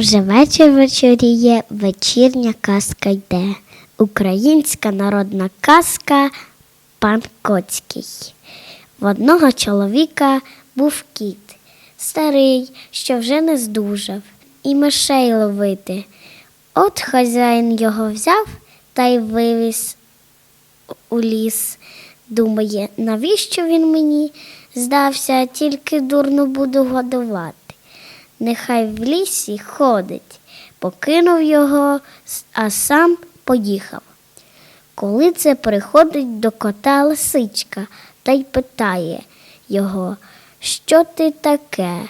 Вже вечір вечоріє, вечірня казка йде. Українська народна казка Пан Коцький. В одного чоловіка був кіт, старий, що вже не здужав, і мишей ловити. От хазяїн його взяв та й вивіз у ліс. Думає, навіщо він мені здався, тільки дурно буду годувати. Нехай в лісі ходить, покинув його, а сам поїхав. Коли це приходить до кота лисичка та й питає його, що ти таке?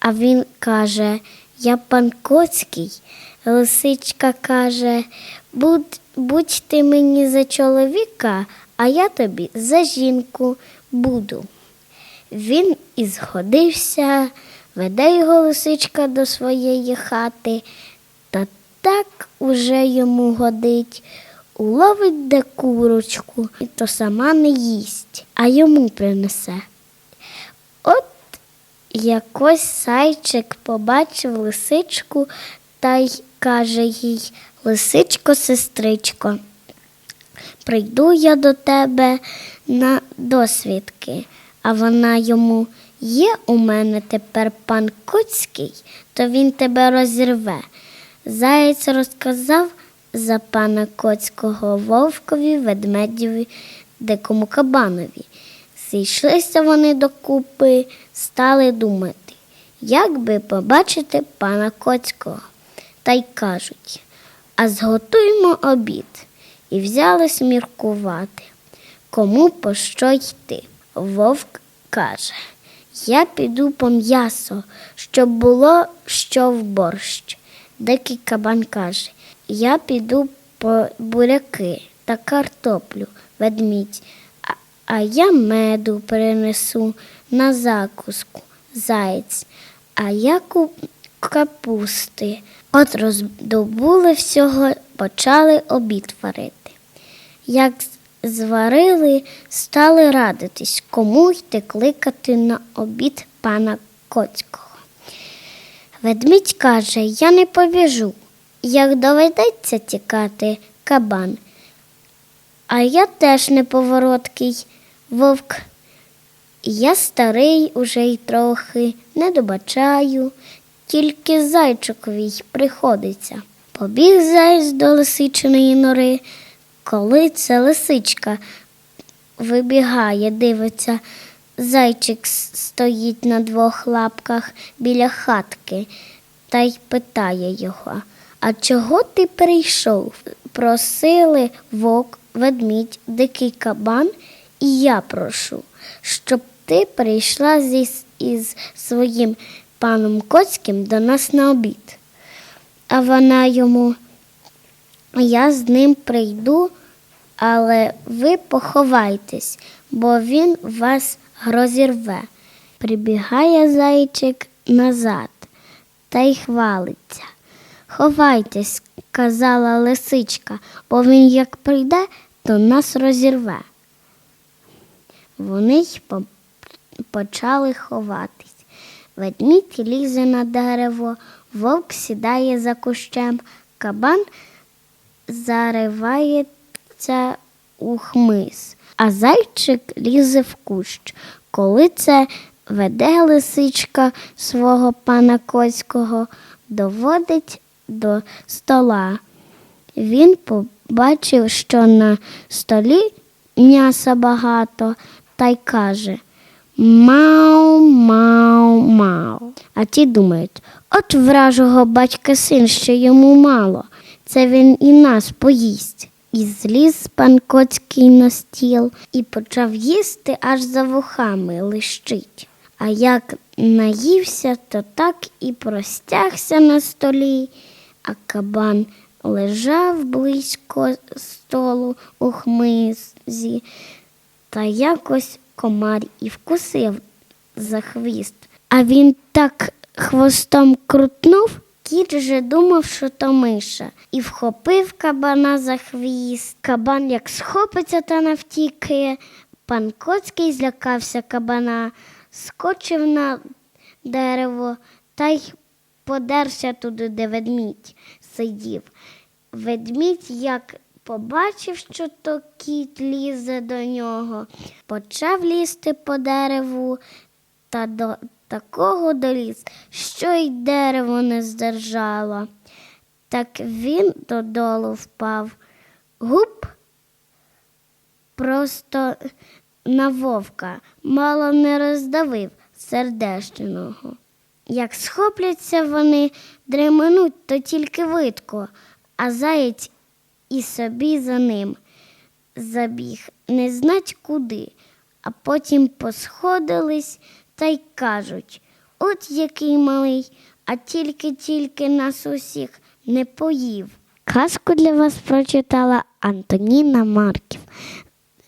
А він каже, я пан Коцький. Лисичка каже, будь, будь ти мені за чоловіка, а я тобі за жінку буду. Він і згодився, веде його лисичка до своєї хати, та так уже йому годить. Уловить де курочку, і то сама не їсть, а йому принесе. От якось зайчик побачив лисичку та й каже їй Лисичко, сестричко, прийду я до тебе на досвідки, а вона йому є у мене тепер пан Коцький, то він тебе розірве. Заєць розказав за пана Коцького вовкові, ведмедєві, дикому кабанові. Зійшлися вони докупи, стали думати, як би побачити пана Коцького. Та й кажуть, а зготуймо обід. І взялись міркувати, кому по що йти. Вовк каже, я піду по м'ясо, щоб було що в борщ. Дикий кабан каже, я піду по буряки та картоплю, ведмідь, а, а я меду принесу на закуску, заєць, а я ку- капусти. От роздобули всього, почали обід варити. Як зварили, стали радитись, кому йти кликати на обід пана Коцького. Ведмідь каже, я не побіжу, як доведеться тікати кабан. А я теж неповороткий вовк. Я старий уже й трохи, не добачаю, тільки зайчикові й приходиться. Побіг заяць до лисичиної нори, коли це лисичка вибігає, дивиться. Зайчик стоїть на двох лапках біля хатки та й питає його, а чого ти прийшов? Просили вовк, ведмідь, дикий кабан, і я прошу, щоб ти прийшла зі, із своїм паном Коцьким до нас на обід. А вона йому, я з ним прийду, але ви поховайтесь, бо він вас розірве. Прибігає зайчик назад та й хвалиться. Ховайтесь, казала лисичка, бо він як прийде, то нас розірве. Вони й почали ховатись. Ведмідь лізе на дерево, вовк сідає за кущем, кабан заривається у хмиз, а зайчик лізе в кущ. Коли це веде лисичка свого пана Коцького, доводить до стола. Він побачив, що на столі м'яса багато, та й каже Мау, мау, мау. А ті думають, от вражого батька син, що йому мало. Це він і нас поїсть. І зліз пан Коцький на стіл і почав їсти аж за вухами лищить. А як наївся, то так і простягся на столі, а кабан лежав близько столу у хмизі, та якось комар і вкусив за хвіст. А він так хвостом крутнув, кіт же думав, що то миша, і вхопив кабана за хвіст. Кабан як схопиться та навтіки. Пан Коцький злякався кабана, скочив на дерево та й подерся туди, де ведмідь сидів. Ведмідь, як побачив, що то кіт лізе до нього, почав лізти по дереву та до такого доліз, що й дерево не здержало. Так він додолу впав. Гуп просто на вовка мало не роздавив сердешного. Як схопляться вони, дременуть, то тільки видко, а заєць і собі за ним забіг, не знать куди, а потім посходились та й кажуть от який малий, а тільки-тільки нас усіх не поїв. Казку для вас прочитала Антоніна Марків,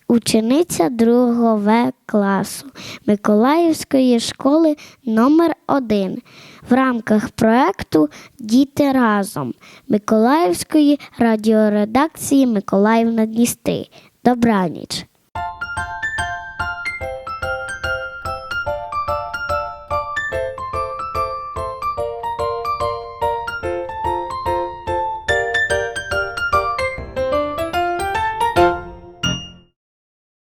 учениця 2 В класу Миколаївської школи номер 1 в рамках проекту Діти разом Миколаївської радіоредакції Миколаїв на Дністрі. Добраніч!